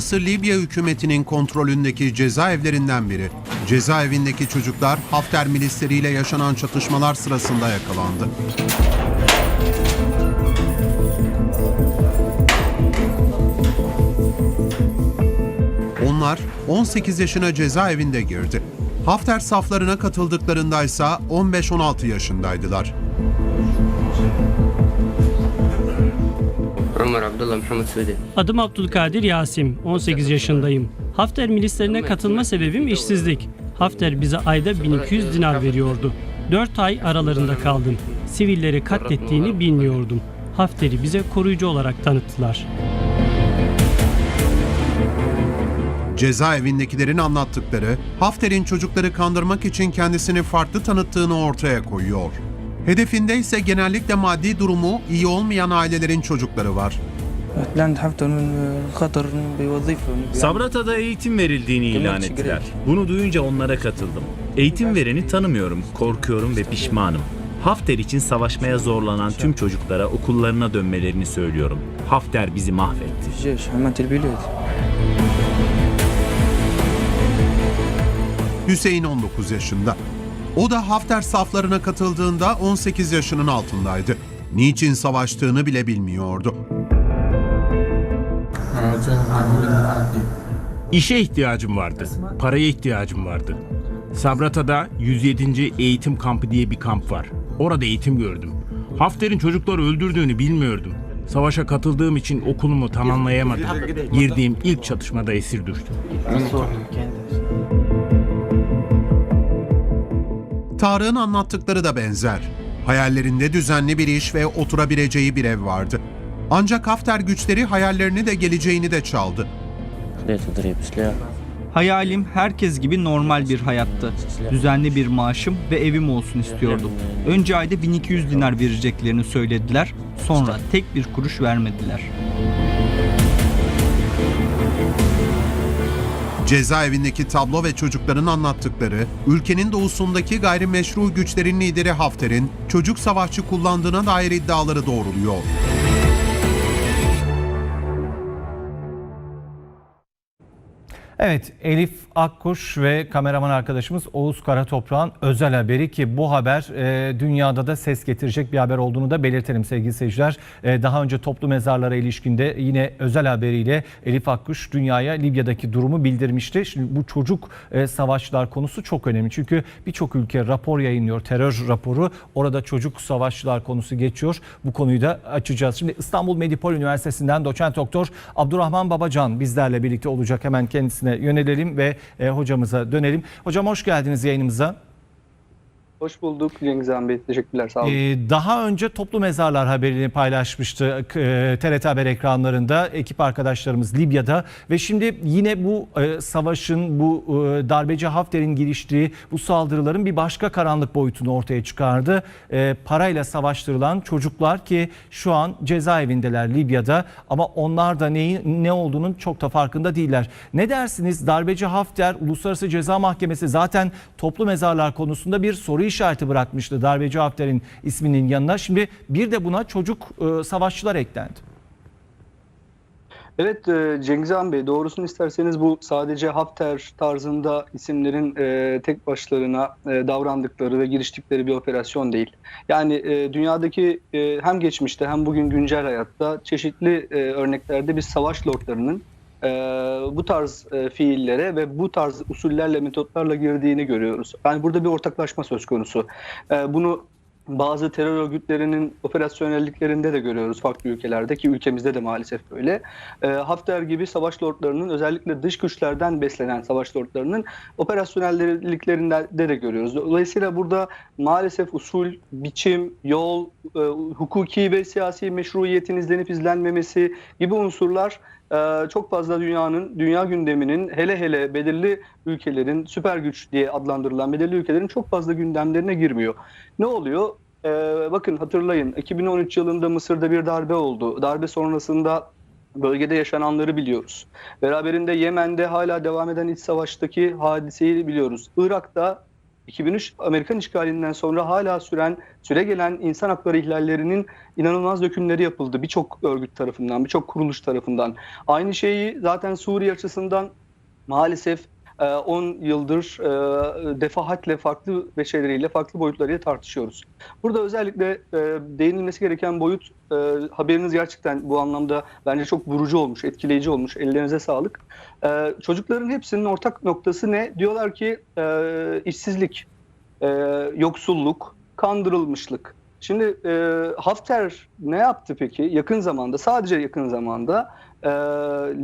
Burası Libya hükümetinin kontrolündeki cezaevlerinden biri. Cezaevindeki çocuklar Hafter milisleriyle yaşanan çatışmalar sırasında yakalandı. Onlar 18 yaşına cezaevinde girdi. Hafter saflarına katıldıklarında ise 15-16 yaşındaydılar. Ömer Abdullah Muhammed Suudi. Adım Abdülkadir Yasim, 18 yaşındayım. Hafter milislerine katılma sebebim işsizlik. Hafter bize ayda 1200 dinar veriyordu. 4 ay aralarında kaldım. Sivilleri katlettiğini bilmiyordum. Hafter'i bize koruyucu olarak tanıttılar. Cezaevindekilerin anlattıkları Hafter'in çocukları kandırmak için kendisini farklı tanıttığını ortaya koyuyor. Hedefinde ise genellikle maddi durumu iyi olmayan ailelerin çocukları var. Sabrata'da eğitim verildiğini ilan ettiler. Bunu duyunca onlara katıldım. Eğitim vereni tanımıyorum, korkuyorum ve pişmanım. Hafter için savaşmaya zorlanan tüm çocuklara okullarına dönmelerini söylüyorum. Hafter bizi mahvetti. Hüseyin 19 yaşında. O da Hafter saflarına katıldığında 18 yaşının altındaydı. Niçin savaştığını bile bilmiyordu. İşe ihtiyacım vardı. Paraya ihtiyacım vardı. Sabrata'da 107. Eğitim Kampı diye bir kamp var. Orada eğitim gördüm. Hafter'in çocukları öldürdüğünü bilmiyordum. Savaşa katıldığım için okulumu tamamlayamadım. Girdiğim ilk çatışmada esir düştüm. Tarık'ın anlattıkları da benzer. Hayallerinde düzenli bir iş ve oturabileceği bir ev vardı. Ancak Hafter güçleri hayallerini de geleceğini de çaldı. Hayalim herkes gibi normal bir hayattı. Düzenli bir maaşım ve evim olsun istiyordum. Önce ayda 1200 dinar vereceklerini söylediler. Sonra tek bir kuruş vermediler. Cezaevindeki tablo ve çocukların anlattıkları, ülkenin doğusundaki gayrimeşru güçlerin lideri Hafter'in çocuk savaşçı kullandığına dair iddiaları doğruluyor. Evet Elif Akkuş ve kameraman arkadaşımız Oğuz Karatoprak'ın özel haberi ki bu haber e, dünyada da ses getirecek bir haber olduğunu da belirtelim sevgili seyirciler. E, daha önce toplu mezarlara ilişkinde yine özel haberiyle Elif Akkuş dünyaya Libya'daki durumu bildirmişti. Şimdi bu çocuk e, savaşçılar konusu çok önemli. Çünkü birçok ülke rapor yayınlıyor terör raporu. Orada çocuk savaşçılar konusu geçiyor. Bu konuyu da açacağız. Şimdi İstanbul Medipol Üniversitesi'nden doçent doktor Abdurrahman Babacan bizlerle birlikte olacak. Hemen kendisine yönelelim ve e, hocamıza dönelim. Hocam hoş geldiniz yayınımıza. Hoş bulduk Cengiz Han Bey. Teşekkürler. Sağ olun. Ee, daha önce toplu mezarlar haberini paylaşmıştı e, TRT Haber ekranlarında ekip arkadaşlarımız Libya'da ve şimdi yine bu e, savaşın bu e, darbeci Hafter'in giriştiği bu saldırıların bir başka karanlık boyutunu ortaya çıkardı. E, parayla savaştırılan çocuklar ki şu an cezaevindeler Libya'da ama onlar da neyin ne olduğunun çok da farkında değiller. Ne dersiniz darbeci Hafter Uluslararası Ceza Mahkemesi zaten toplu mezarlar konusunda bir soru işareti bırakmıştı darbeci Hafter'in isminin yanına. Şimdi bir de buna çocuk e, savaşçılar eklendi. Evet e, Cengiz Han Bey doğrusunu isterseniz bu sadece Hafter tarzında isimlerin e, tek başlarına davrandıkları ve giriştikleri bir operasyon değil. Yani dünyadaki hem geçmişte hem bugün güncel hayatta çeşitli örneklerde biz savaş lordlarının e, bu tarz e, fiillere ve bu tarz usullerle metotlarla girdiğini görüyoruz. Yani burada bir ortaklaşma söz konusu. E, bunu bazı terör örgütlerinin operasyonelliklerinde de görüyoruz farklı ülkelerde ki ülkemizde de maalesef böyle. E, Hafter gibi savaş lordlarının özellikle dış güçlerden beslenen savaş lordlarının operasyonelliklerinde de görüyoruz. Dolayısıyla burada maalesef usul, biçim, yol, e, hukuki ve siyasi meşruiyetin izlenip izlenmemesi gibi unsurlar çok fazla dünyanın, dünya gündeminin hele hele belirli ülkelerin süper güç diye adlandırılan belirli ülkelerin çok fazla gündemlerine girmiyor. Ne oluyor? E, bakın hatırlayın 2013 yılında Mısır'da bir darbe oldu. Darbe sonrasında bölgede yaşananları biliyoruz. Beraberinde Yemen'de hala devam eden iç savaştaki hadiseyi biliyoruz. Irak'ta 2003 Amerikan işgalinden sonra hala süren, süre gelen insan hakları ihlallerinin inanılmaz dökümleri yapıldı birçok örgüt tarafından, birçok kuruluş tarafından. Aynı şeyi zaten Suriye açısından maalesef 10 yıldır e, defahatle farklı veçeleriyle, farklı boyutlarıyla tartışıyoruz. Burada özellikle e, değinilmesi gereken boyut, e, haberiniz gerçekten bu anlamda bence çok vurucu olmuş, etkileyici olmuş. Ellerinize sağlık. Çocukların hepsinin ortak noktası ne? Diyorlar ki işsizlik, yoksulluk, kandırılmışlık. Şimdi e, Hafter ne yaptı peki? Yakın zamanda, sadece yakın zamanda e,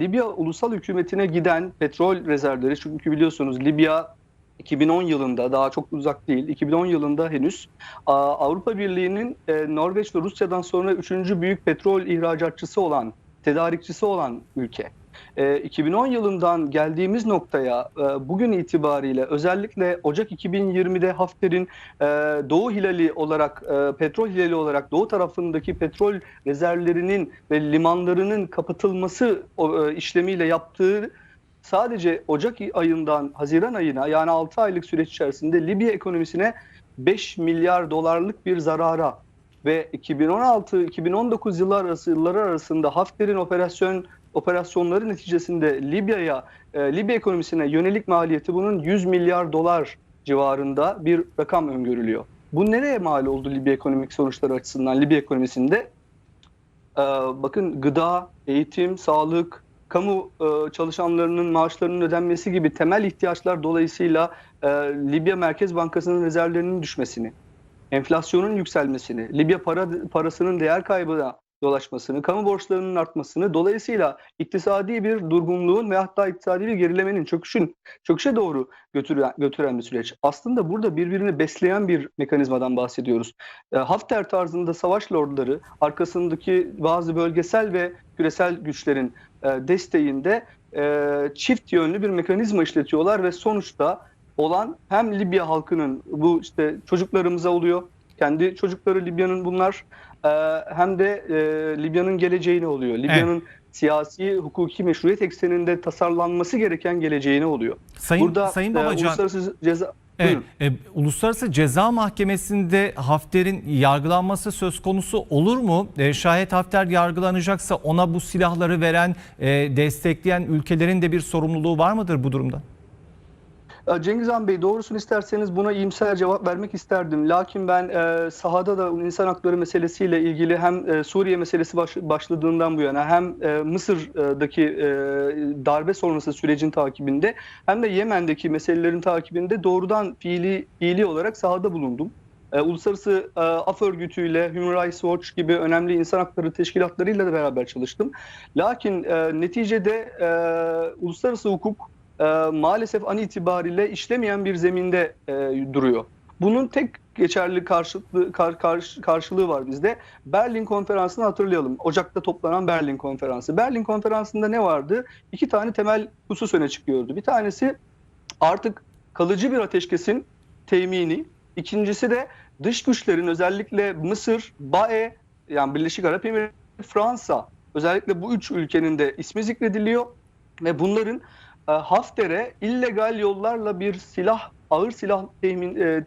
Libya ulusal hükümetine giden petrol rezervleri çünkü biliyorsunuz Libya 2010 yılında daha çok uzak değil 2010 yılında henüz Avrupa Birliği'nin e, Norveç ve Rusya'dan sonra üçüncü büyük petrol ihracatçısı olan tedarikçisi olan ülke. E, 2010 yılından geldiğimiz noktaya e, bugün itibariyle özellikle Ocak 2020'de Hafter'in e, Doğu Hilali olarak e, petrol hilali olarak Doğu tarafındaki petrol rezervlerinin ve limanlarının kapatılması e, işlemiyle yaptığı sadece Ocak ayından Haziran ayına yani 6 aylık süreç içerisinde Libya ekonomisine 5 milyar dolarlık bir zarara ve 2016-2019 yıllar arası yılları arasında Hafter'in operasyon operasyonları neticesinde Libya'ya e, Libya ekonomisine yönelik maliyeti bunun 100 milyar dolar civarında bir rakam öngörülüyor. Bu nereye mal oldu Libya ekonomik sonuçları açısından Libya ekonomisinde? Ee, bakın gıda, eğitim, sağlık, kamu e, çalışanlarının maaşlarının ödenmesi gibi temel ihtiyaçlar dolayısıyla e, Libya Merkez Bankası'nın rezervlerinin düşmesini, enflasyonun yükselmesini, Libya para parasının değer kaybına dolaşmasını, kamu borçlarının artmasını, dolayısıyla iktisadi bir durgunluğun ve hatta iktisadi bir gerilemenin, çöküşün, çöküşe doğru götüren, götüren bir süreç. Aslında burada birbirini besleyen bir mekanizmadan bahsediyoruz. E, Hafter tarzında savaş lordları arkasındaki bazı bölgesel ve küresel güçlerin e, desteğinde e, çift yönlü bir mekanizma işletiyorlar ve sonuçta olan hem Libya halkının bu işte çocuklarımıza oluyor, kendi çocukları Libya'nın bunlar hem de e, Libya'nın geleceğine oluyor. Libya'nın siyasi, hukuki meşruiyet ekseninde tasarlanması gereken geleceğine oluyor. Sayın Burada Sayın e, Babacan uluslararası ceza Evet, e, Uluslararası Ceza Mahkemesi'nde Hafter'in yargılanması söz konusu olur mu? E, şayet Hafter yargılanacaksa ona bu silahları veren, e, destekleyen ülkelerin de bir sorumluluğu var mıdır bu durumda? E, Cengiz Han Bey doğrusunu isterseniz buna iyimser cevap vermek isterdim. Lakin ben e, sahada da insan hakları meselesiyle ilgili hem e, Suriye meselesi baş- başladığından bu yana hem e, Mısır'daki e, darbe sonrası sürecin takibinde hem de Yemen'deki meselelerin takibinde doğrudan fiili, fiili olarak sahada bulundum. E, Uluslararası e, Af Örgütü'yle Human Rights Watch gibi önemli insan hakları teşkilatlarıyla da beraber çalıştım. Lakin e, neticede e, uluslararası hukuk e, maalesef an itibariyle işlemeyen bir zeminde e, duruyor. Bunun tek geçerli karşılığı, kar- karş- karşılığı var bizde. Berlin Konferansı'nı hatırlayalım. Ocak'ta toplanan Berlin Konferansı. Berlin Konferansı'nda ne vardı? İki tane temel husus öne çıkıyordu. Bir tanesi artık kalıcı bir ateşkesin temini. İkincisi de dış güçlerin özellikle Mısır, BAE yani Birleşik Arap Emirlikleri, Fransa özellikle bu üç ülkenin de ismi zikrediliyor ve bunların Hafter'e illegal yollarla bir silah ağır silah temin e,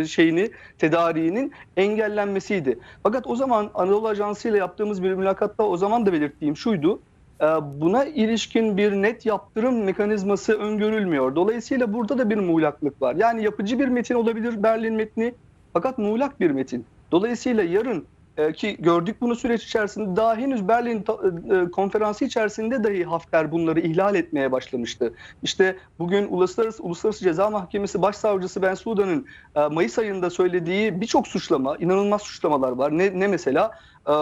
e, şeyini tedariğinin engellenmesiydi. Fakat o zaman Anadolu Ajansı ile yaptığımız bir mülakatta o zaman da belirttiğim şuydu. e, Buna ilişkin bir net yaptırım mekanizması öngörülmüyor. Dolayısıyla burada da bir muğlaklık var. Yani yapıcı bir metin olabilir Berlin metni fakat muğlak bir metin. Dolayısıyla yarın ki gördük bunu süreç içerisinde daha henüz Berlin ta- e, konferansı içerisinde dahi Hafter bunları ihlal etmeye başlamıştı. İşte bugün Uluslararası Uluslararası Ceza Mahkemesi Başsavcısı Ben Sudan'ın e, Mayıs ayında söylediği birçok suçlama, inanılmaz suçlamalar var. Ne, ne mesela? E,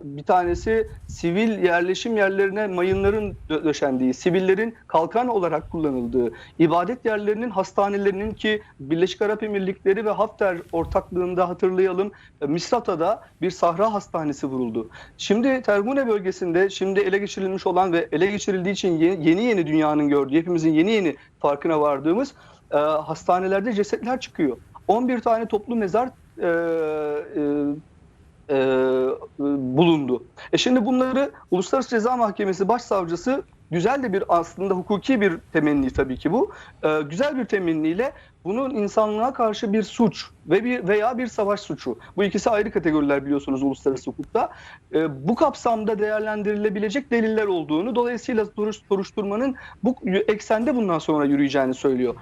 bir tanesi sivil yerleşim yerlerine mayınların dö- döşendiği, sivillerin kalkan olarak kullanıldığı, ibadet yerlerinin hastanelerinin ki Birleşik Arap Emirlikleri ve Hafter ortaklığında hatırlayalım e, Misrata'da bir sahra hastanesi vuruldu. Şimdi Tergune bölgesinde şimdi ele geçirilmiş olan ve ele geçirildiği için yeni yeni, yeni dünyanın gördüğü, hepimizin yeni yeni farkına vardığımız e, hastanelerde cesetler çıkıyor. 11 tane toplu mezar e, e, e, bulundu. E şimdi bunları Uluslararası Ceza Mahkemesi Başsavcısı güzel de bir aslında hukuki bir temenni tabii ki bu. Ee, güzel bir temenniyle bunun insanlığa karşı bir suç ve bir veya bir savaş suçu. Bu ikisi ayrı kategoriler biliyorsunuz uluslararası hukukta. Ee, bu kapsamda değerlendirilebilecek deliller olduğunu dolayısıyla soruş- soruşturmanın bu eksende bundan sonra yürüyeceğini söylüyor.